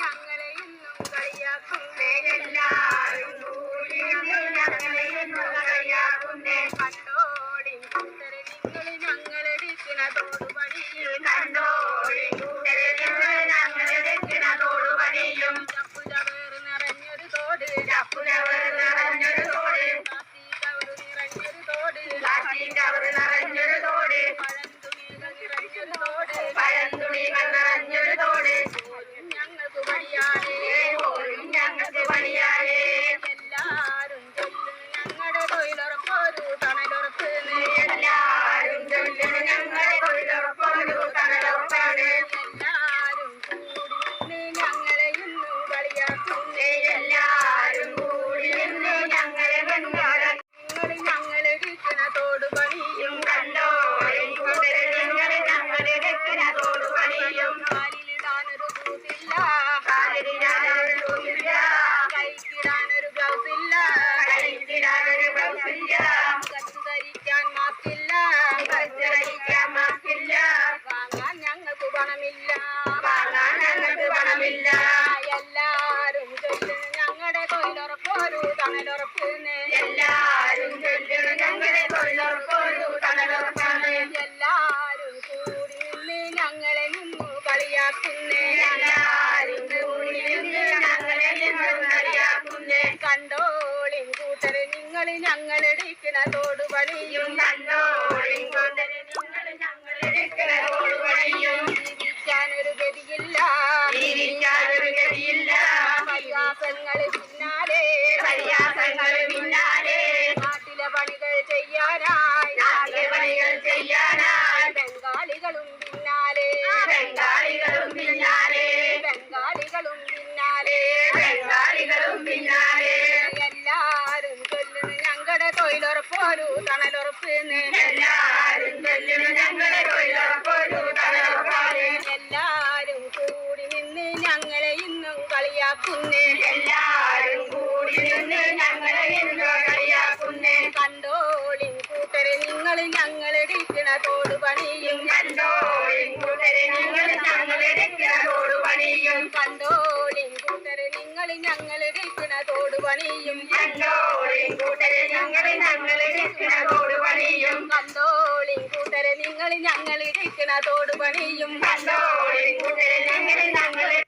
ഞങ്ങളെ ഇന്നും കളിയാക്കുന്നേ എല്ലാരും തണലുറപ്പ് എല്ലാരും ഞങ്ങളെ തൊഴിലുറപ്പൊരു തണലുറപ്പാണ് എല്ലാരും കൂടി നിന്ന് ഞങ്ങളെ നിന്നു കളിയാക്കുന്നേ. എല്ലാരും കൂടി നിന്ന് ഞങ്ങളെ നിന്ന് കളിയാക്കുന്നേ. കണ്ടോളിൻ കൂട്ടരെ നിങ്ങൾ ഞങ്ങളെടുക്കുന്ന തോടുപണിയും കണ്ടോളി കൂട്ടരെ നിങ്ങൾ ഞങ്ങളെ വെക്കുന്ന തോടുപണിയും ജീവിക്കാനൊരു ഗതിയില്ല. ജീവിക്കാനൊരു ഗതിയില്ല. പരിഹാസങ്ങൾ ചെയ്യാനായി പണികൾ ചെയ്യാനായി ബംഗാളികളും പിന്നാലെ. ബംഗാളികളും പിന്നാലെ. ബംഗാളികളും പിന്നാലെ. ബംഗാളികളും പിന്നാലെ. എല്ലാരും ചൊല്ലുന്നു ഞങ്ങളുടെ തൊഴിലുറപ്പൊരു തണലുറപ്പ് എല്ലാരും ചൊല്ലുന്നു ഞങ്ങളെ തൊഴിലുറപ്പൊരു തണലുറപ്പാണ്. എല്ലാരും കൂടി നിന്ന് ഞങ്ങളെ ഇന്നും കളിയാക്കുന്നേ. എല്ലാരും കൂടി നിന്ന് ഞങ്ങളെ തോടുപണിയും കണ്ടോളിൻ കൂട്ടരെ നിങ്ങൾ ഞങ്ങളുടെ വെക്കുന്ന തോടുപണിയും കണ്ടോളിൻ കൂട്ടരെ നിങ്ങൾ ഞങ്ങളെടുക്കണ തോടുപണിയും കണ്ടോളിൻ കൂട്ടരെ ഞങ്ങളെ ഞങ്ങളെ വെക്കുന്ന തോടുപണിയും കണ്ടോളിൻ കൂട്ടരെ നിങ്ങൾ ഞങ്ങളെടുക്കണ തോടുപണിയും കണ്ടോളിൻ കൂട്ടരെ ഞങ്ങളെ ഞങ്ങളെ